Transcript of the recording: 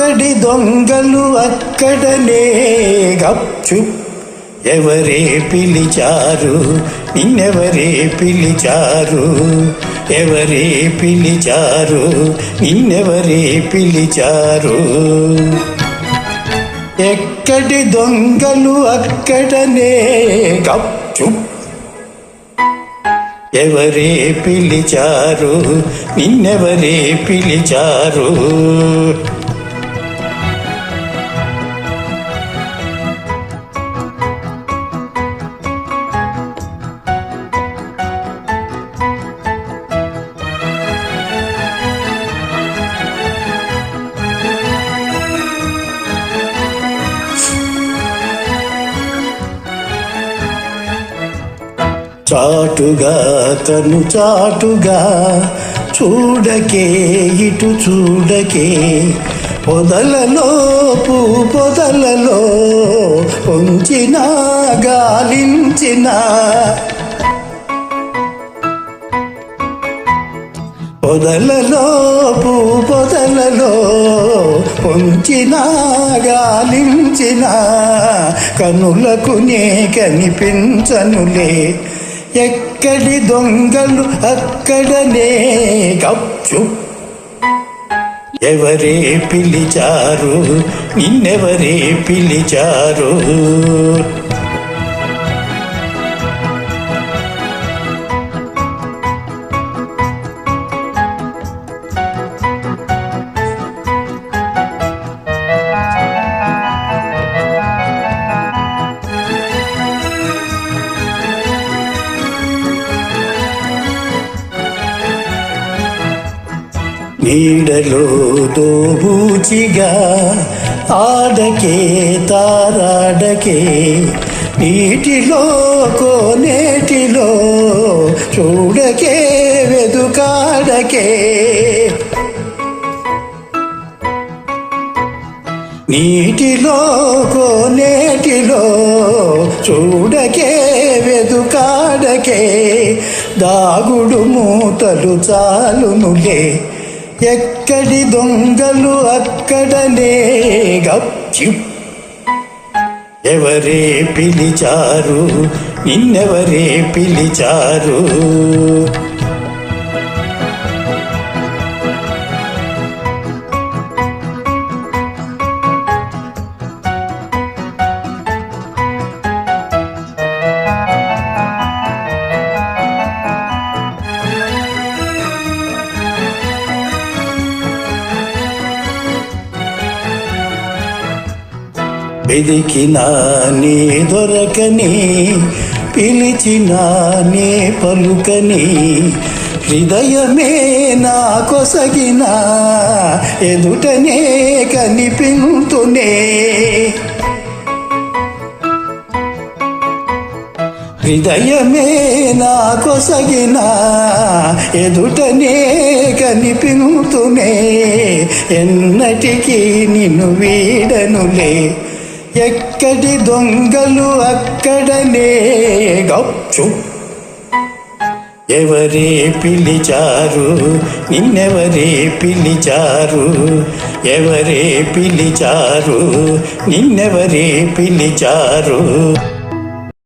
ఎక్కడి దొంగలు అక్కడనే గప్చు. ఎవరే పిలిచారు? నిన్నెవరే పిలిచారు? ఎవరే పిలిచారు? నిన్నెవరే పిలిచారు? ఎక్కడి దొంగలు అక్కడనే గప్చు. ఎవరే పిలిచారు? నిన్నెవరే పిలిచారు? చాటుగా తను చాటుగా చూడకే ఇటు చూడకే. పొదలలో పూ పొదలలో పొంచిన గాలించిన. పొదలలో పూ పొదలలో పొంచిన గాలించిన. కనులకు నే కనిపించనులే. ఎక్కడి దొంగలు అక్కడనే గప్చు. ఎవరే పిలిచారు? నిన్నెవరే పిలిచారు? నీడలో దోబూచిగా ఆడకే తారాడకే నీటిలో కోనేటిలో చూడకే వెదుకాడకే. నీటిలో కోనేటిలో చూడకే వెదుకాడకే. దాగుడు మూతలు చాలునులే ఎక్కడి దొంగలు అక్కడనే గప్చి. ఎవరే పిలిచారు? నిన్నెవరే పిలిచారు? వెదికినా నీ దొరకని పిలిచినా నే పలుకని హృదయమే నా కొసగిన ఎదుటనే కనిపింతునే హృదయమే నా కొసగిన ఎదుటనే కనిపింతునే ఎన్నటికీ నిన్ను వీడనులే. ఎక్కడి దొంగలు అక్కడనే గప్చు. ఎవరే పిలిచారు? నిన్నెవరే పిలిచారు? ఎవరే పిలిచారు? నిన్నెవరే పిలిచారు?